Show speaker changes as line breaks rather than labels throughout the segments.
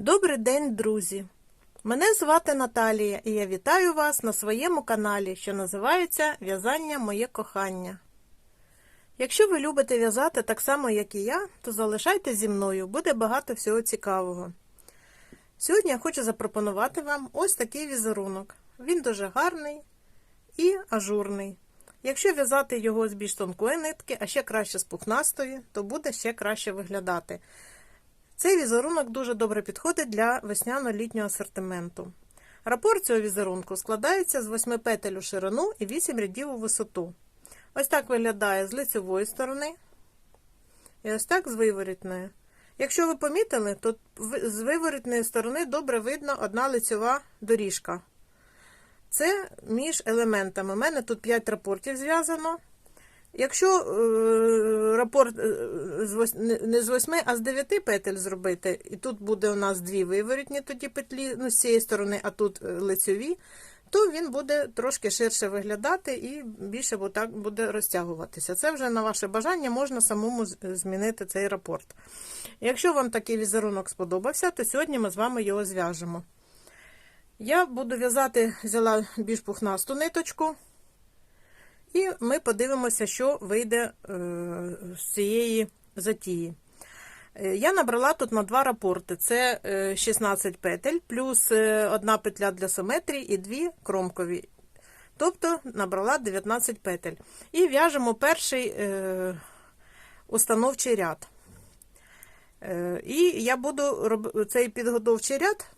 Добрий день, друзі! Мене звати Наталія і я вітаю вас на своєму каналі, що називається В'язання Моє кохання. Якщо ви любите в'язати так само, як і я, то залишайтесь зі мною, буде багато всього цікавого. Сьогодні я хочу запропонувати вам ось такий візерунок. Він дуже гарний і ажурний. Якщо в'язати його з більш тонкої нитки, а ще краще з пухнастої, то буде ще краще виглядати. Цей візерунок дуже добре підходить для весняно-літнього асортименту. Рапорт цього візерунку складається з 8 петель у ширину і 8 рядів у висоту. Ось так виглядає з лицевої сторони. І ось так з виворітної. Якщо ви помітили, то з виворітної сторони добре видно одна лицьова доріжка. Це між елементами. У мене тут 5 рапортів зв'язано. Якщо е, рапорт е, не з 8, а з 9 петель зробити, і тут буде у нас дві виворітні тоді петлі ну, з цієї сторони, а тут лицьові, то він буде трошки ширше виглядати і більше так буде розтягуватися. Це вже на ваше бажання можна самому змінити цей рапорт. Якщо вам такий візерунок сподобався, то сьогодні ми з вами його зв'яжемо. Я буду в'язати, взяла більш пухнасту ниточку. І ми подивимося, що вийде з цієї затії. Я набрала тут на два рапорти: це 16 петель, плюс одна петля для симетрії і дві кромкові. Тобто набрала 19 петель. І в'яжемо перший установчий ряд. І я буду цей підготовчий ряд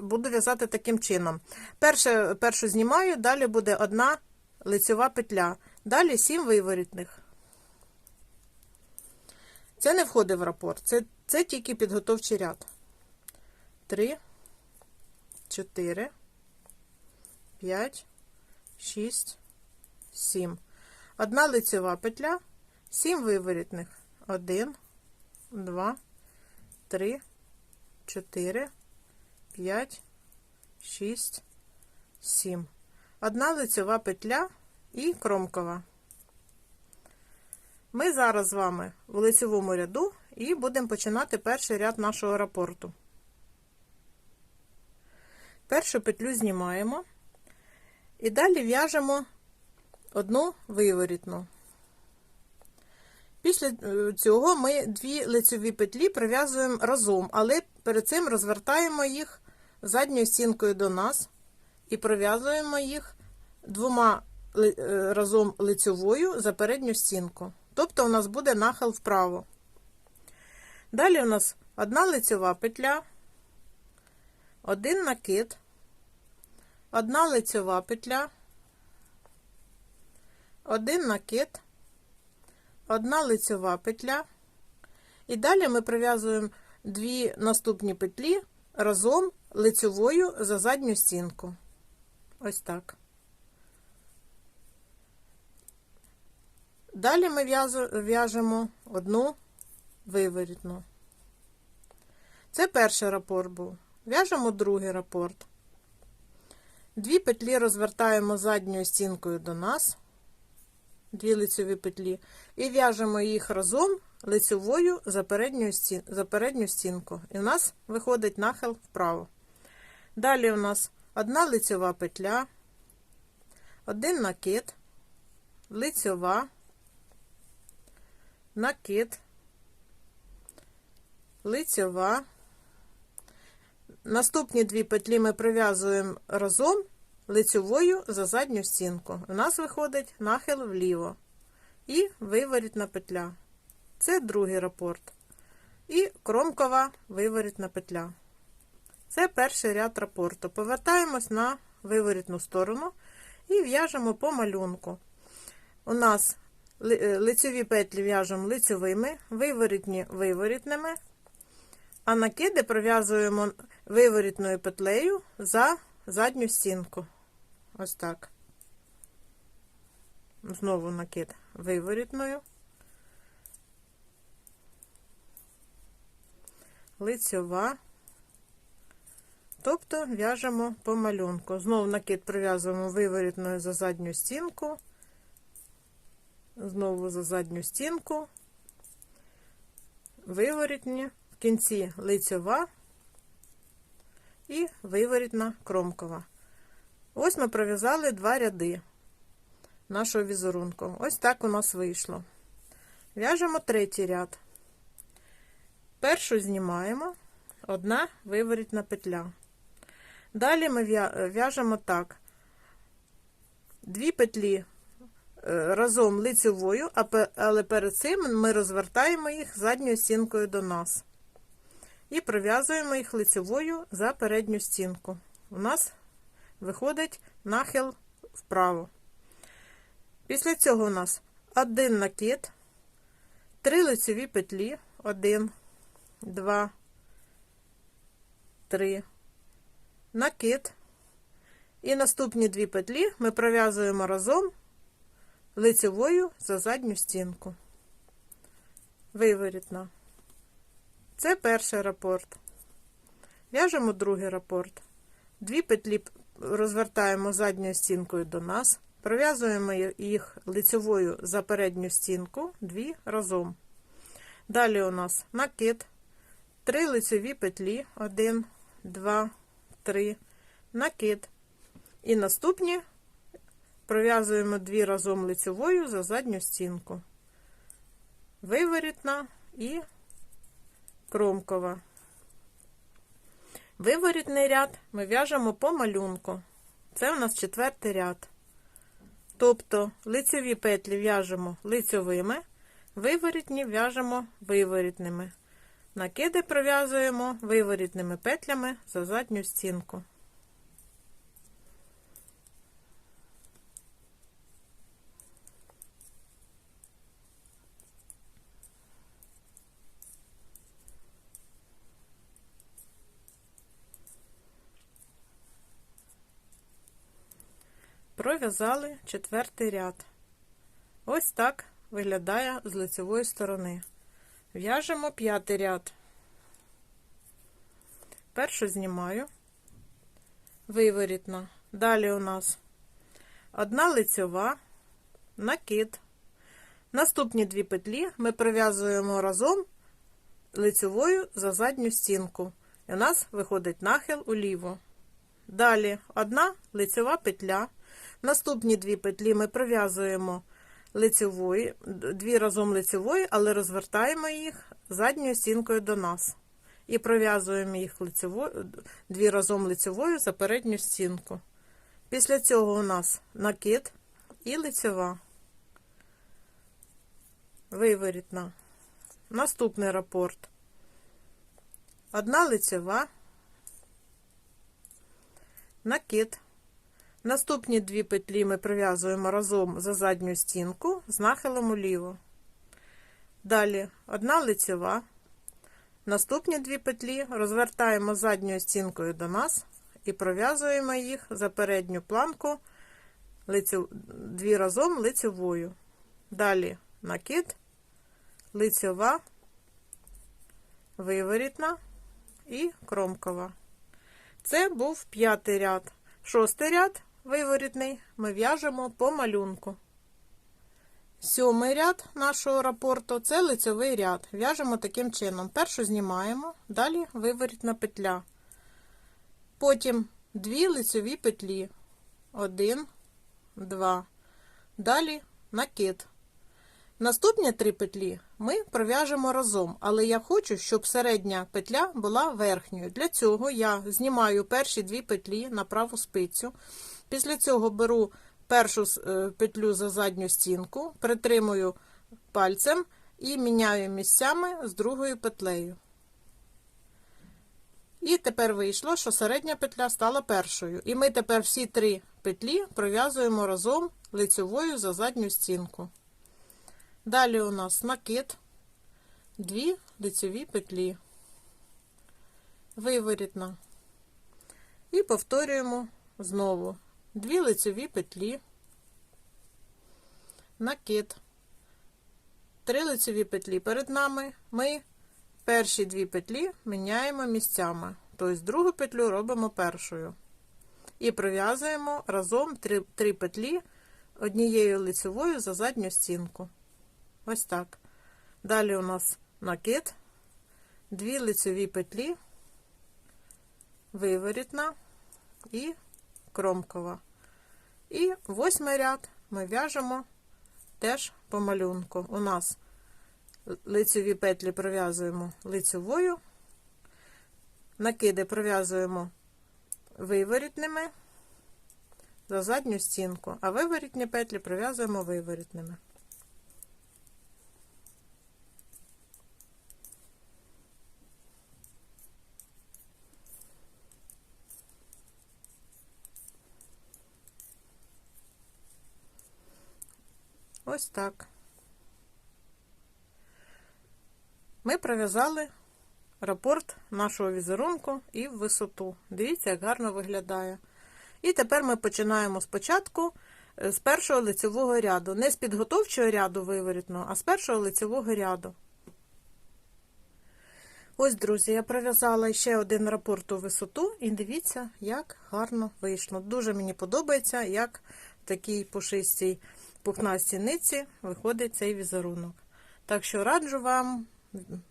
буду в'язати таким чином. Перше, Першу знімаю, далі буде одна лицьова петля. Далі 7 виворітних. Це не входить в рапорт, це, це тільки підготовчий ряд. 3, 4, 5, 6, 7. Одна лицьова петля, 7 виворітних. 1, 2, 3, 4, 5, 6, 7 одна лицьова петля і кромкова. Ми зараз з вами в лицьовому ряду і будемо починати перший ряд нашого рапорту. Першу петлю знімаємо і далі в'яжемо одну виворітну. Після цього ми дві лицьові петлі прив'язуємо разом, але перед цим розвертаємо їх задньою стінкою до нас і пров'язуємо їх двома е, разом лицьовою за передню стінку. Тобто у нас буде нахил вправо. Далі у нас одна лицьова петля, один накид, одна лицьова петля, один накид, одна лицьова петля. І далі ми прив'язуємо дві наступні петлі разом лицьовою за задню стінку. Ось так. Далі ми в'яжемо одну виворітну. Це перший рапорт був. В'яжемо другий рапорт. Дві петлі розвертаємо задньою стінкою до нас, дві лицеві петлі, і в'яжемо їх разом лицевою за передню, стін, за передню стінку. І у нас виходить нахил вправо. Далі у нас одна лицьова петля, один накид, лицьова, накид, лицьова. Наступні дві петлі ми прив'язуємо разом лицьовою за задню стінку. У нас виходить нахил вліво і виворітна петля. Це другий рапорт. І кромкова виворітна петля. Це перший ряд рапорту. Повертаємось на виворітну сторону і в'яжемо по малюнку. У нас е, лицеві петлі в'яжемо лицевими, виворітні виворітними, а накиди пров'язуємо виворітною петлею за задню стінку. Ось так. Знову накид виворітною, лицьова. Тобто в'яжемо по малюнку. Знову накид прив'язуємо виворітною за задню стінку, знову за задню стінку, виворітні, в кінці лицьова і виворітна кромкова. Ось ми пров'язали два ряди нашого візерунку. Ось так у нас вийшло. В'яжемо третій ряд. Першу знімаємо, одна виворітна петля. Далі ми в'яжемо так. Дві петлі е, разом лицевою, але перед цим ми розвертаємо їх задньою стінкою до нас. І пров'язуємо їх лицевою за передню стінку. У нас виходить нахил вправо. Після цього у нас один накид, три лицеві петлі, один, два, три, накид. І наступні дві петлі ми пров'язуємо разом лицевою за задню стінку. Виворітна. Це перший рапорт. В'яжемо другий рапорт. Дві петлі розвертаємо задньою стінкою до нас, пров'язуємо їх лицевою за передню стінку, дві разом. Далі у нас накид, три лицеві петлі, 1, 2, 3, накид. І наступні пров'язуємо дві разом лицевою за задню стінку. Виворітна і кромкова. Виворітний ряд ми в'яжемо по малюнку. Це у нас четвертий ряд. Тобто лицеві петлі в'яжемо лицьовими, виворітні в'яжемо виворітними. Накиди пров'язуємо виворітними петлями за задню стінку. Пров'язали четвертий ряд. Ось так виглядає з лицевої сторони. В'яжемо п'ятий ряд. Першу знімаю, виворітна. Далі у нас одна лицьова, накид. Наступні дві петлі ми пров'язуємо разом лицьовою за задню стінку. І у нас виходить нахил уліво. Далі одна лицьова петля. Наступні дві петлі ми пров'язуємо лицевою, дві разом лицевої, але розвертаємо їх задньою стінкою до нас. І пров'язуємо їх лицевою, дві разом лицевою за передню стінку. Після цього у нас накид і лицева. Виворітна. Наступний рапорт. Одна лицева, накид. Наступні дві петлі ми прив'язуємо разом за задню стінку з нахилом уліво. Далі одна лицева. Наступні дві петлі розвертаємо задньою стінкою до нас і пров'язуємо їх за передню планку дві разом лицевою. Далі накид, лицева, виворітна і кромкова. Це був п'ятий ряд. Шостий ряд виворітний ми в'яжемо по малюнку. Сьомий ряд нашого рапорту це лицевий ряд. В'яжемо таким чином. Першу знімаємо, далі виворітна петля. Потім дві лицеві петлі. Один, два. Далі накид. Наступні три петлі ми пров'яжемо разом, але я хочу, щоб середня петля була верхньою. Для цього я знімаю перші дві петлі на праву спицю. Після цього беру першу петлю за задню стінку, притримую пальцем і міняю місцями з другою петлею. І тепер вийшло, що середня петля стала першою. І ми тепер всі три петлі пров'язуємо разом лицевою за задню стінку. Далі у нас накид, дві лицеві петлі, виворітна. І повторюємо знову дві лицеві петлі, накид, три лицеві петлі перед нами. Ми перші дві петлі міняємо місцями. Тобто другу петлю робимо першою. І пров'язуємо разом три, три петлі однією лицевою за задню стінку. Ось так. Далі у нас накид, дві лицеві петлі, виворітна і кромкова. І восьмий ряд ми в'яжемо теж по малюнку. У нас лицеві петлі пров'язуємо лицевою, накиди пров'язуємо виворітними за задню стінку, а виворітні петлі пров'язуємо виворітними. Ось так. Ми пров'язали рапорт нашого візерунку і в висоту. Дивіться, як гарно виглядає. І тепер ми починаємо спочатку е, з першого лицевого ряду. Не з підготовчого ряду виворітного, а з першого лицевого ряду. Ось, друзі, я пров'язала ще один рапорт у висоту, і дивіться, як гарно вийшло. Дуже мені подобається, як в такій пушистій пухнастій ниці виходить цей візерунок. Так що раджу вам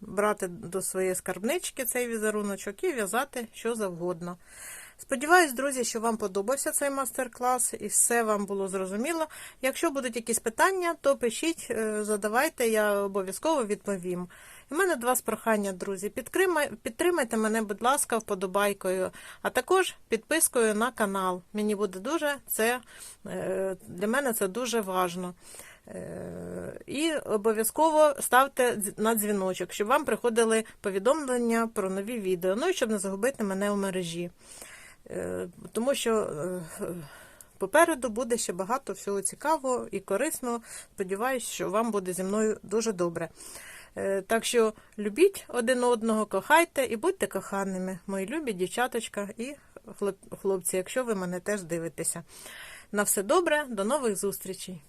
брати до своєї скарбнички цей візеруночок і в'язати що завгодно. Сподіваюсь, друзі, що вам подобався цей мастер-клас і все вам було зрозуміло. Якщо будуть якісь питання, то пишіть, е, задавайте, я обов'язково відповім. У мене два з прохання, друзі. Підтримай- Підтримайте мене, будь ласка, вподобайкою, а також підпискою на канал. Мені буде дуже це е, для мене це дуже важно. Е, І обов'язково ставте на дзвіночок, щоб вам приходили повідомлення про нові відео. Ну і щоб не загубити мене у мережі. Е, Тому що попереду буде ще багато всього цікавого і корисного. Сподіваюсь, що вам буде зі мною дуже добре. Е, Так що любіть один одного, кохайте і будьте коханими, мої любі дівчаточка і хлопці, якщо ви мене теж дивитеся. На все добре, до нових зустрічей!